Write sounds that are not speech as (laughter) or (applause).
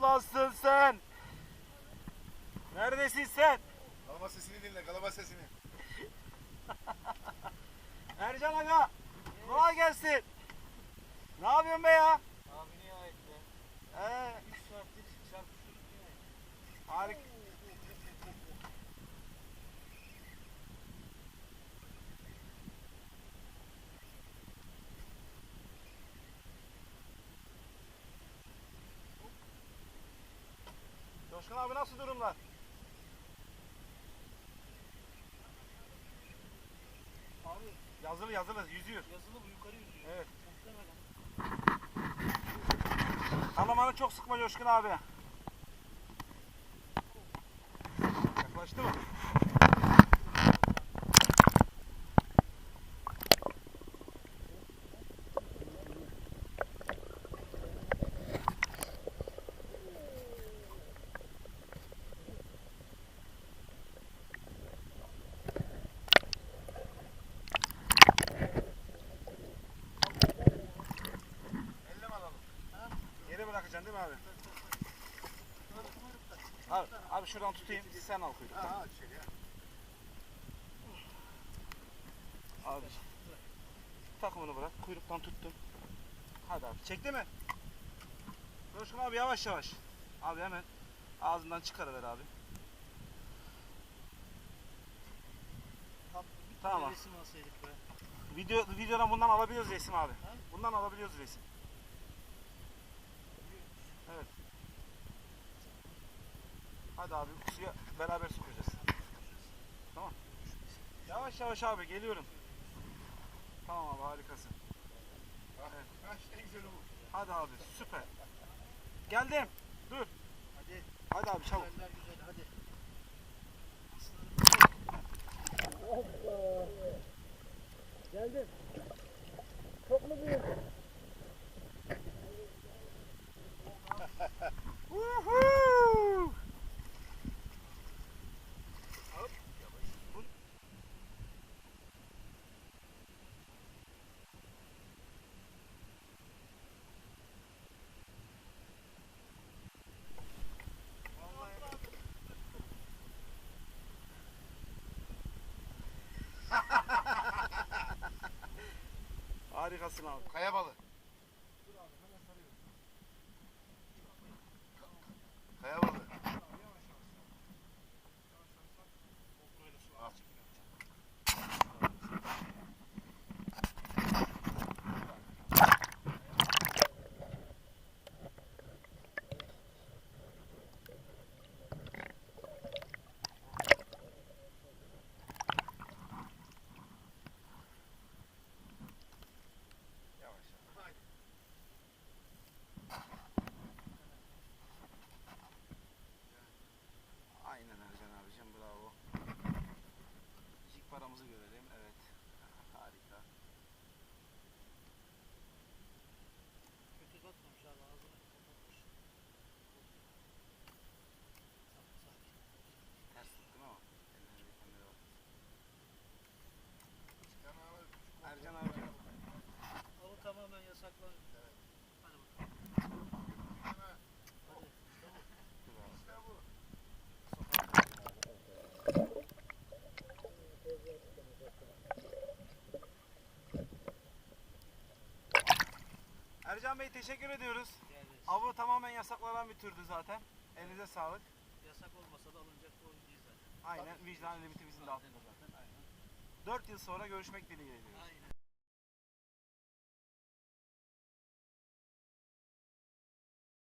Olamazsın sen. Neredesin sen? Kalama sesini dinle, kalama sesini. (laughs) Ercan Aga. Kolay gelsin. Nasıl durumlar? Abi Yazılı yazılı yüzüyor. yazılı bu yukarı yüzüyor. Evet. Kalamanı çok sıkma Coşkun abi. Yaklaştı mı? Elle mi alalım? Yere bırakacaksın değil mi abi? Abi, abi şuradan tutayım. Sen al şey ya. Abi. Takımını bırak. Kuyruktan tuttum. Hadi abi. Çekti mi? Coşkun abi yavaş yavaş. Abi hemen ağzından çıkarıver abi. Tam Tamam. resim alsaydık be. Video, videodan bundan alabiliyoruz resim abi. Bundan alabiliyoruz resim. Evet. Hadi abi suya beraber sokacağız. Tamam. Yavaş yavaş abi geliyorum. Tamam abi harikasın. Bu. Hadi abi süper. Geldim. Dur. Hadi. Hadi abi çabuk. Güzeller güzel hadi. Geldim. Harikasın abi. Kaya balı. Ercan Bey teşekkür ediyoruz. Avı tamamen yasaklanan bir türdü zaten. Elinize sağlık. Yasak olmasa da alınacak bir oyun değil zaten. Aynen vicdan limitimizin de altında zaten. Aynen. 4 yıl sonra görüşmek dileğiyle diyoruz. Aynen.